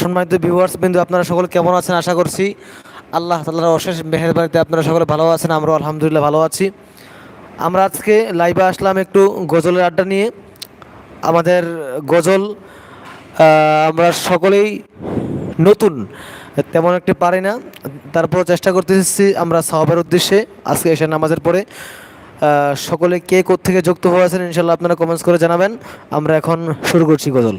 সম্মানিত ভিউয়ার্স বিন্দু, আপনারা সকলে কেমন আছেন? আশা করছি আল্লাহ তাল্লাহর অশেষ মেহেরবানিতে আপনারা সকলে ভালো আছেন, আমরাও আলহামদুলিল্লাহ ভালো আছি। আমরা আজকে লাইভে আসলাম একটু গজলের আড্ডা নিয়ে। আমাদের গজল আমরা সকলেই নতুন, তেমন একটি পারি না। তারপর চেষ্টা করতেছি আমরা সাহাবের উদ্দেশ্যে। আজকে এসে নামাজের পরে সকলে কে থেকে যুক্ত হয়েছেন ইনশাল্লাহ আপনারা কমেন্টস করে জানাবেন। আমরা এখন শুরু করছি গজল।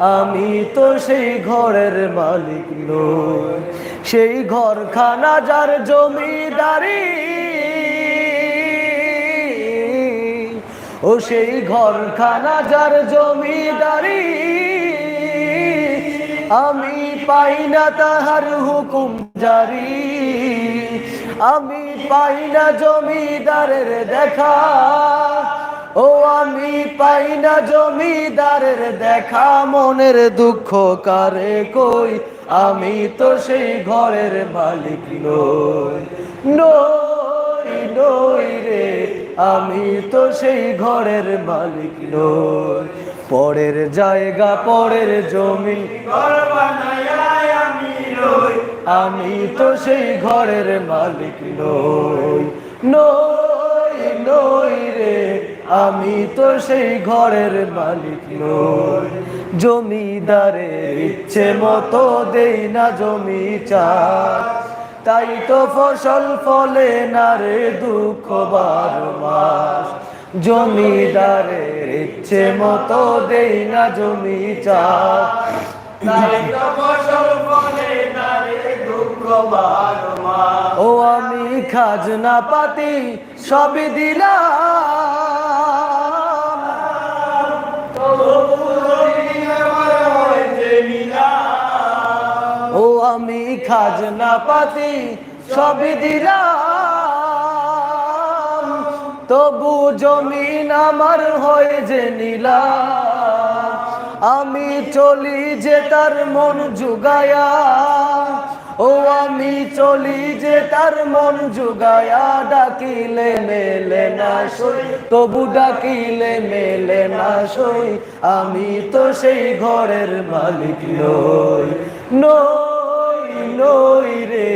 আমি তো সেই ঘরের মালিক নই। সেই ঘরখানা যার জমিদারি। ও সেই ঘরখানা যার জমিদারি। আমি পাই না তাহার হুকুম জারি। আমি পাই না জমিদারের দেখা। ও আমি পাই না জমিদারের দেখা, মনের দুঃখ কারে কই? আমি তো সেই ঘরের মালিক নই। নই নই রে, আমি তো সেই ঘরের মালিক নই। পরের জায়গা, পরের জমি আমি তো সেই ঘরের মালিক নই। নই নই রে আমি তো সেই ঘরের মালিক নই। জমিদারের ইচ্ছে মতো দেই না জমি চাষ। তাই তো ফসল ফলে না রে দুঃখ বারো মাস। জমিদারের ইচ্ছে মতো দেই না জমি চাষ। তাই তো ফসল ফলে ও আমি খাজনা পাতি সবই দিলাম। ও আমি খাজনা পাতি সবই দিলাম। তবু জমিন আমার হয়ে যে নিলাম। আমি চলি যে তার মন জুগায়া। ও আমি চলি যে তার মন জুগায়া, ডাকিলে মেলে না সই, তবু ডাকিলে মেলে না সই, আমি তো সেই ঘরের মালিক নই নই নই রে,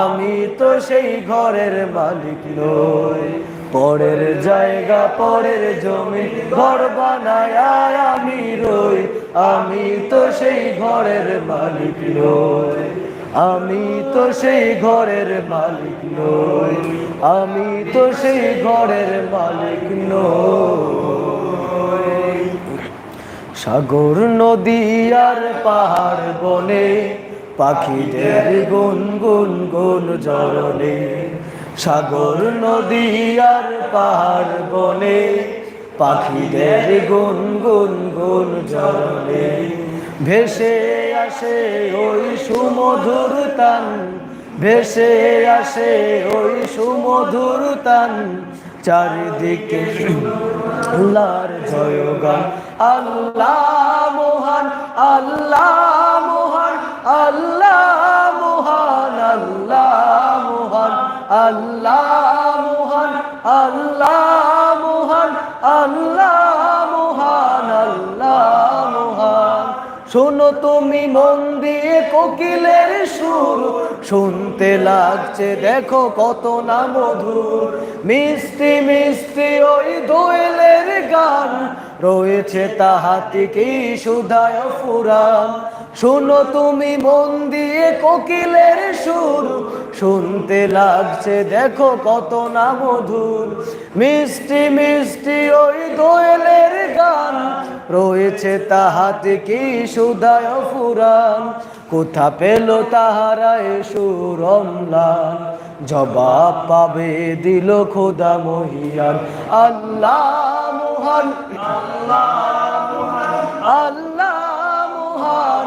আমি তো সেই ঘরের মালিক নই। পরের জায়গা, পরের জমি, ঘর বানায় আমি রই। আমি তো সেই ঘরের মালিক নই। আমি তো সেই ঘরের মালিক নই। আমি তো সেই ঘরের মালিক নই। সাগর নদী আর পাহাড় বনে, পাখিদের গুন গুন গুন জরনে সাগর নদী আর পাহাড় বনে, পাখিদের গুন গুন গুন জরনে ভেসে আসে ওই সুমধুর তান, ভেসে আসে ওই সুমধুর তান। চারিদিকে আল্লাহর জয়গান, আল্লাহ মহান আল্লাহ মহান আল্লাহ মহান, আল্লাহ আল্লাহ মহান আল্লাহ মহান আল্লাহ মহান আল্লাহ মহান। শোনো তুমি মন দিয়ে কোকিলের সুর, শুনতে লাগছে, দেখো কত না মধুর। মিষ্টি মিষ্টি ওই দোয়েলের গান, রয়েছে তাহাতে কি সুধায় ফুরান। শোনো তুমি মন দিয়ে কোকিলের সুর। শুনতে লাগছে, দেখো কত না মধুর। মিষ্টি মিষ্টি ওই দোয়েলের গান। রয়েছে তাহাতে কি সুদায় ফুরান। কোথা পেল তাহারা সুর অম্লান জবাব পাবে দিল খোদা মহিয়ান। আল্লাহ মহান। আল্লাহ মহান।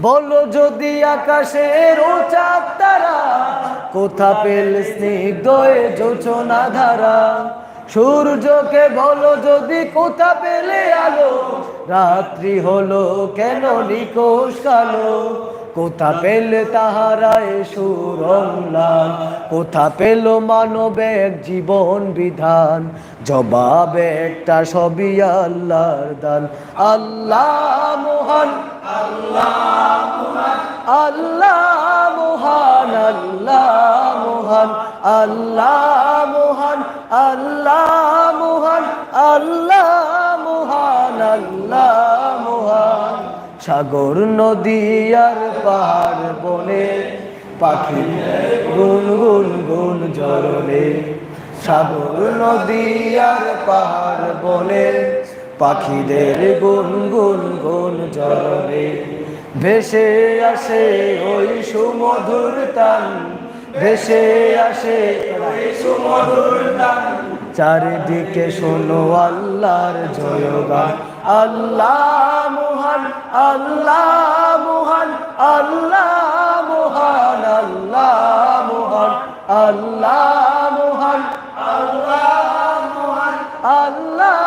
বলো যদি আকাশের চাঁদ তারা, কোথা পেল স্নিগ্ধ যোচনা ধারা? সূর্যকে বলো যদি কোথা পেলে আলো? রাত্রি হলো কেন নিকোষ কালো? কোথা পেলে তাহারায় সুরমলান কোথা পেল মানবে এক জীবন বিধান? জবাব একটা সবই আল্লাহর দান। আল্লাহ মোহন। আল্লাহ মহান। আল্লাহ মহান। আল্লাহ মহান। আল্লাহ মহান। আল্লাহ মহান। আল্লাহ মহান সাগর নদী আর পাহাড় বনে পাখি গুন গুন গুন জরনে সাগর নদী আর পাহাড় বনে, পাখিদের গুন গুন গুন জরনে ভেসে আসে ওই সুমধুর তান ভেসে আসে ওই সুমধুর তান চারিদিকে শোনো আল্লাহর জয়গান। আল্লাহ মহান আল্লাহ মহান আল্লাহ মহান আল্লাহ মহান আল্লাহ মহান আল্লাহ মহান আল্লাহ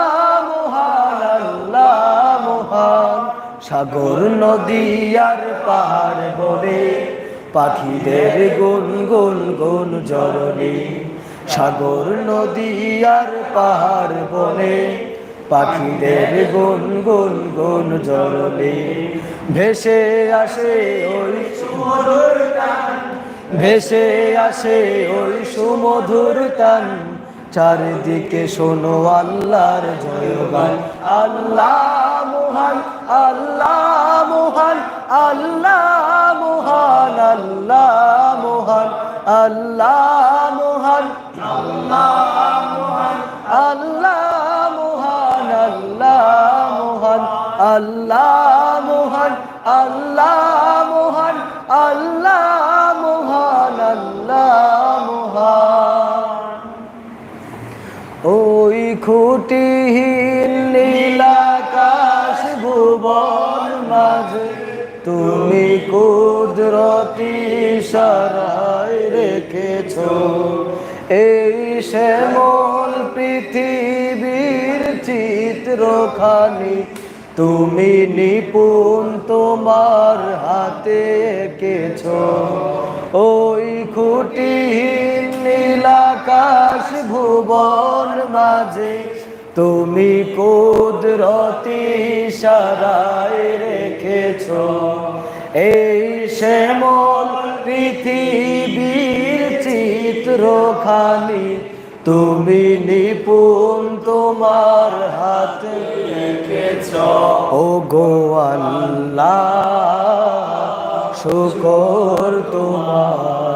মহান আল্লাহ মহান। সাগর, নদী আর পাহাড় বলে পাখিদের গুন গুন গুন জরনে সাগর, নদী আর পাহাড় বলে পাখিদের গুন গুন গুন জরনে ভেসে আসে ওই সুমধুর ভেসে আসে ওই সুমধুর টান। চারিদিকে শোনো আল্লাহর জয়গান। আল্লাহ মহান আল্লাহ মহান আল্লাহ মহান আল্লাহ মহান আল্লাহ মহান আল্লাহ মহান, আল্লাহ আল্লাহ মহান আল্লাহ মহান আল্লাহ মহান আল্লাহ মহান আল্লাহ মহান। ওই খুঁটিহীন নীলাকাশ ভুবন মাঝে তুমি কুদরতি সারায় রেখেছ। এই শ্যামল পৃথিবীর চিত্রখানি তুমি নিপুণ তোমার হাতে এঁকেছ ওই খুঁটিহীন নীলাকাশ ভুবন মাঝে, তুমি কুদরতি সারায় রেখেছ। এই শ্যামল পৃথিবীর চিত্রখানি তুমি নিপুণ তোমার হাতে রেখেছ। ও গো শুকর তোমার,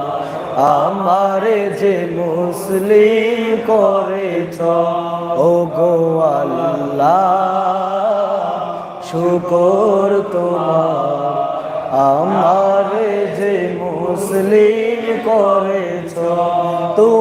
আমারে যে মুসলিম করেছ। ও গো শুকর তোমার, আমারে যে মুসলিম করেছ। তুমি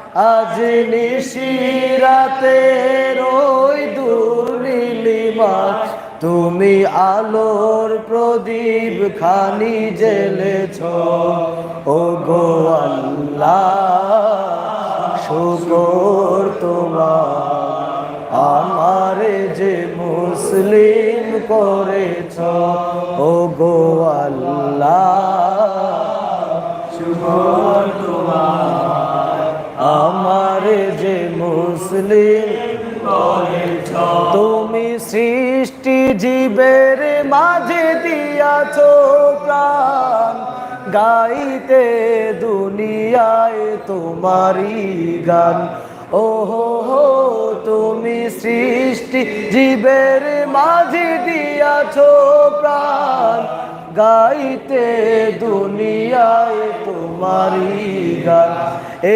আজ নিশিরাতে ওই দূর নীলিমায় তুমি আলোর প্রদীপ খানি জেলেছ ও গো আল্লাহ, শুকর তোমার। আমারে যে মুসলিম করেছ। ও গো আল্লাহ, শুকর তোমার। আমারে যে মুসলিম তুমি সৃষ্টি জীবের মাঝে দিয়াছ প্রাণ। গাইতে দুনিয়ায় তোমারি গান। ও হো, তুমি সৃষ্টি জীবের মাঝে দিয়াছ প্রাণ। গাইতে দুনিয়ায় তোমারি গান।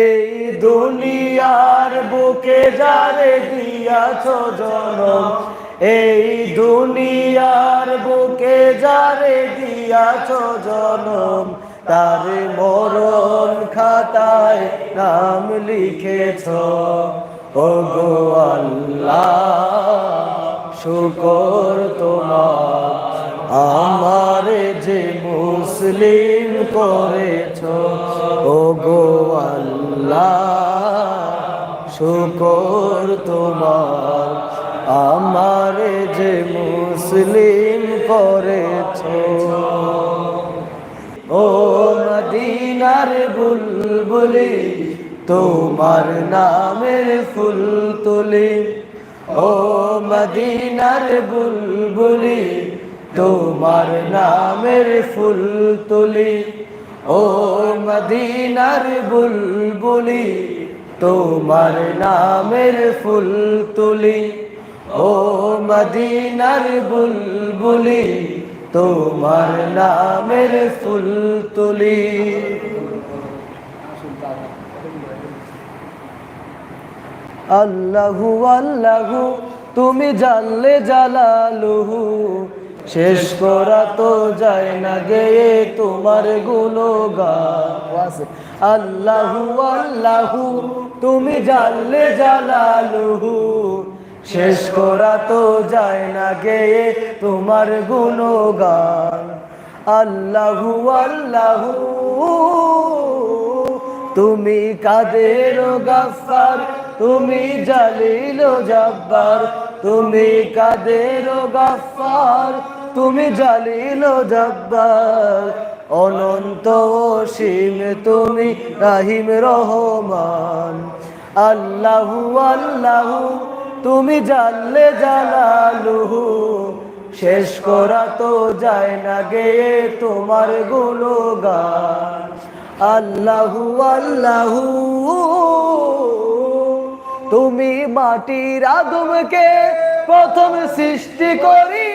এই দুনিয়ার বুকে যারে দিয়াছ জনম, এই দুনিয়ার বুকে যারে দিয়াছ জনম, তার মরণ খাতায় নাম লিখেছ। ও গো আল্লাহ, শুকর তোমার। মুসলিম করেছ। ও গো শুকর তোমার। আমার যে মুসলিম করেছ। ও মদিনার বুলবুলি, তোমার নামের ফুল তুলি ও মদিনার বুলবুলি তোমার নামের ফুল তুলি ও মদিনার বুলবুলি, তোমার নামের ফুল তুলি ও মদিনার বুলবুলি, তোমার নামের ফুল তুলি আল্লাহু আল্লাহু, তুমি জানলে জালালুহু শেষ করা তো যায় না গেয়ে তোমার গুণগান। আল্লাহু আল্লাহু তুমি জানলে জালালুহু। শেষ করা তো যায় না গেয়ে তোমার গুণগান। আল্লাহু আল্লাহু তুমি কাদের গাফার তুমি জালিল জব্বার। তুমি কাদের গাফার তুমি জালিল জব্বার, অনন্ত অসীম তুমি রাহিম রহমান। আল্লাহু আল্লাহু, তুমি জানলে জালালুহু, শেষ করা তো যায় না গে তোমার গুণগান। আল্লাহু আল্লাহু, তুমি মাটির আদমকে প্রথম সৃষ্টি করিয়া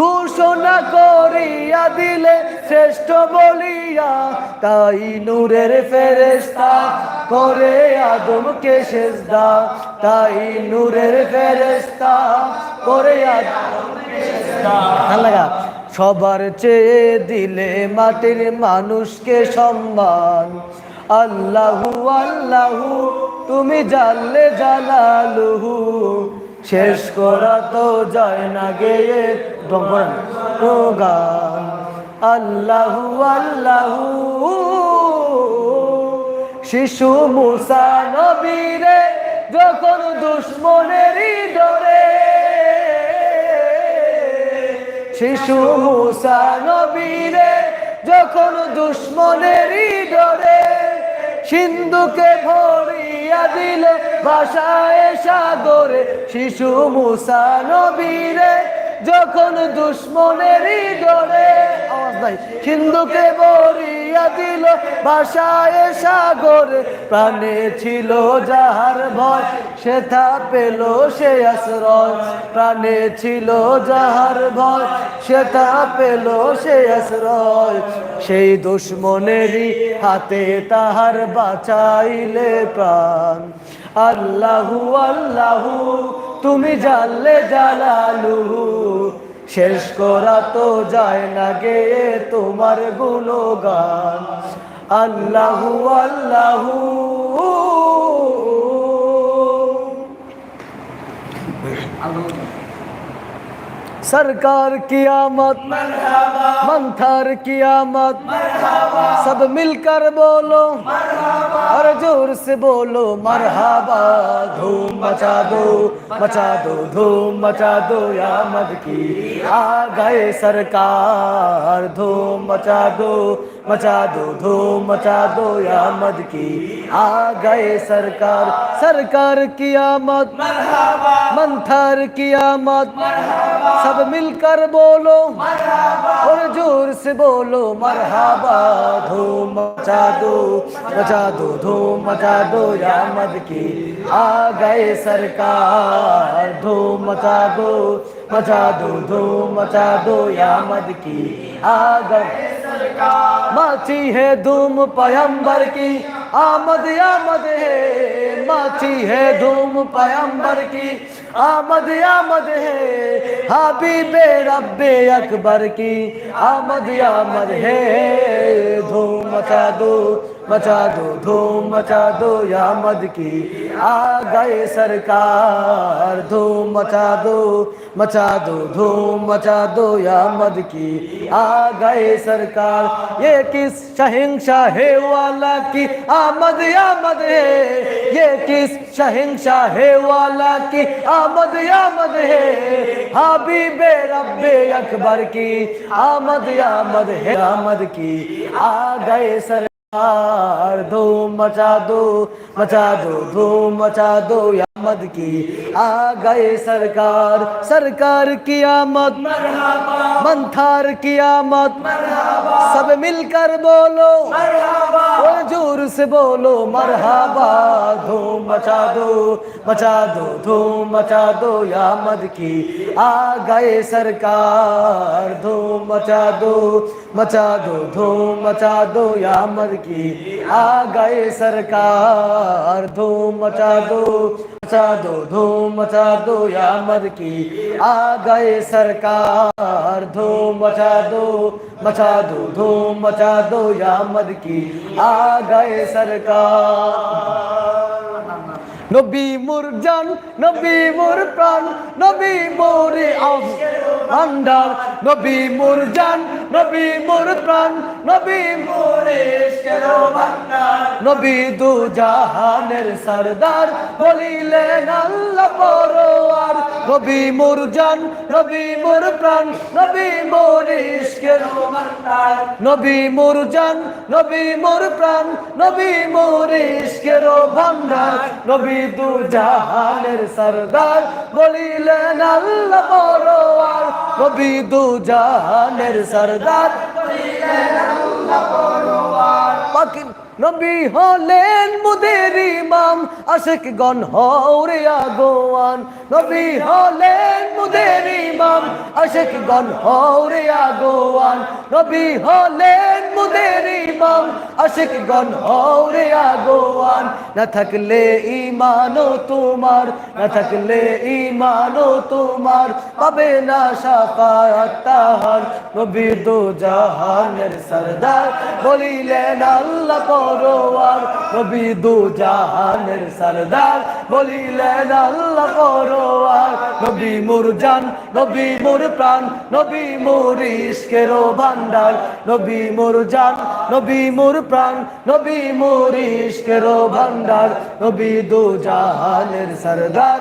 ঘোষণা করিয়া দিলে শ্রেষ্ঠ বলিয়া, তাই নূরের ফেরেস্তা করে আদমকে সেজদা। তাই নূরের ফেরেস্তা করে লাগা। সবার চেয়ে দিলে মাটির মানুষকে সম্মান। আল্লাহু আল্লাহু, তুমি জানলে জালালুহু। শেষ করা তো যায় না গেয়ে গান। আল্লাহু আল্লাহু। শিশু মুসা নবীরে যখন দুশ্মনেরই ডরে শিশু মুসা নবীরে যখন দুশ্মনেরই ডরে সিন্ধুকে ভরিয়া দিলে ভাষায় সাগরে শিশু মুসা নবীরে যখন দুশ্মনেরই ডরে আওয়াজ নাই সিন্ধুকে ভরিয়া দিল ভাষায় সাগরে। প্রাণে ছিল যাহার ভয় সেথা পেল সে আশ্রয়। প্রাণে ছিল যাহার ভয় সেথা পেল সে আশ্রয়। সেই দুশ্মনেরই হাতে তাহার বাঁচাইলে প্রাণ। আল্লাহু আল্লাহু, তুমি জানলে জালালুহু শেষ করা তো যায় না গে তোমার গুণগান। আল্লাহু আল্লাহু। सरकार कियामत मंथर कियामत सब मिलकर बोलो। और ज़ोर से बोलो, मरहबा, धूम मचा दो मचा दो, धूम मचा दो यामद की आ गए सरकार, धूम मचा दो। मचा दो धूम मचा दो यामद की। आ गए सरकार सरकार की आमद। मंथर की आमद। सब मिलकर बोलो। और ज़ोर से बोलो मरहबा धूम मचा दो। मचा दो धूम मचा दो यामद की। आ गए सरकार धूम मचा दो। मचा दो धूम मचा दो यामद की आ गए माची है धूम पयंबर की, आमद आमद है। माची है धूम पयंबर की, आमद आमद है। हबीबे रब्बे अकबर की, आमद आमद है। धूम मचा दो मचा दो, धूम मचा दो यामद की। आ गए सरकार, धूम मचा दो मचा दो, धूम मचा दो या मद की। आ गए सरकार, ये किस शहिंशाह वाला की? आमद आमद है? ये किस शहिंशाह वाला की? आमद आमद है? हबीबे रब्बे अकबर की। आमद आमद है आमद की। आ गए सर सरकार धूम मचा दो मचा दो धूम मचा दो आमद की आ गए सरकार सरकार की आमद। मंथार की आमद सब मिलकर बोलो। ज़ोर से बोलो, मरहबा धूम मचा दो मचा दो, धूम मचा दो यामद की आ गए सरकार। धूम मचा दो मचा दो, धूम मचा दो, या मद की आ गए सरकार। धूम मचा दो मचा दो, धूम मचा दो यामद की आ गए सरकार। धूम मचा दो मचा दो धूम मचा दो यामद की आ गए सरकार নবী মোর জান নবী মোর প্রাণ নবী মোরে ভান্ডার নবী মোর জান নবী মোর প্রাণ, নবী মোরে নবী দু জাহানের সরদার বলিলেন, আল্লাহ পরোয়ার। নবী মোর জান, নবী মোর প্রাণ, নবী মোর ইশকের নবী মোর জান, নবী মোর প্রাণ, নবী মোর ইশকের ভান্ডার। নবী দু জাহানের সরদার বলিলেন আল্লাহ পরোয়ার নবী দু জাহানের সরদার। পাখি নবী হলেন মুদের ইমাম, আশেক গণ হৌরে আগোয়ান। নবী হলেন মুদের ইমাম, আশেক গণ হৌরে আগোয়ান। নবী হলেন মুদের ইমাম, আশেক গণ হৌরে আগোয়ান। না থাকলে ইমানও তোমার, না থাকলে ইমানও তোমার, পাবে না সাফায়াত তাহার। নবী দু জাহানের সরদার, বলিলেন আল্লাহ পরোয়ার নবী দু জাহানের সরদার বলিলেন, আল্লাহ পরোয়ার নবী মোর জান, নবী মোর প্রাণ, নবী মোর ইশকের ভান্ডার, নবী মোর জান, নবী মোর প্রাণ, নবী মোর ইশকের ভান্ডার, নবী দু জাহানের সরদার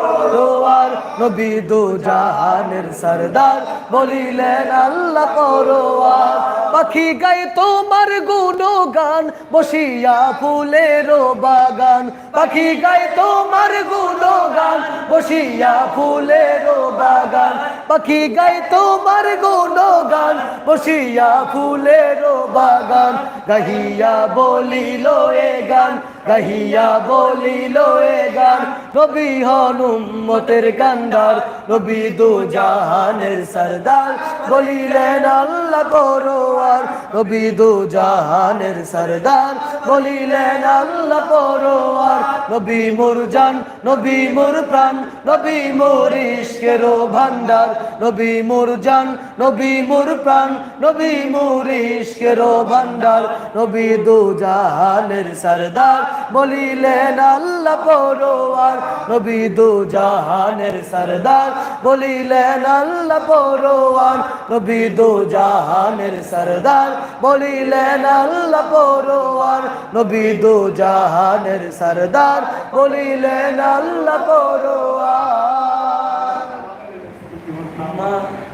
পরোয়ার নবী দু জাহানের সরদার বলিলেন, আল্লাহ পরোয়ার পাখি গায়ে তোমার গুণগান, বসিয়া ফুলের বাগান। পাখি গায় তোমার গুণগান, বসিয়া ফুলের বাগান। পাখি গায় তোমার গুণগান, বসিয়া ফুলের বাগান। গাহিয়া বলিল এ গান গাহিয়া বলিল এ গান নবী হন উম্মতের কান্দার নবী দু জাহানের সরদার। বলিলেন, আল্লাহ পরোয়ার নবী দু জাহানের সরদার। বলিলেন, আল্লাহ পরোয়ার নবী মোর জান নবী মোর প্রাণ নবী মোর ইশকের ভান্ডার। নবী মোর জান নবী মোর প্রাণ নবী মোর ইশকের ভান্ডার। নবী দু জাহানের সরদার। বলিলেন আল্লাহ পরোয়ার নবী দু জাহানের সরদার। বলিলেন আল্লাহ পরোয়ার নবী দু জাহানের সরদার। বলিলেন আল্লাহ পরোয়ার নবী দু জাহানের সরদার। বলিলেন আল্লাহ পরোয়ার।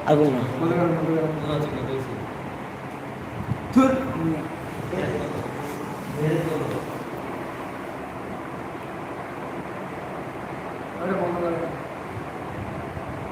আগুন। করে বন্ধ করে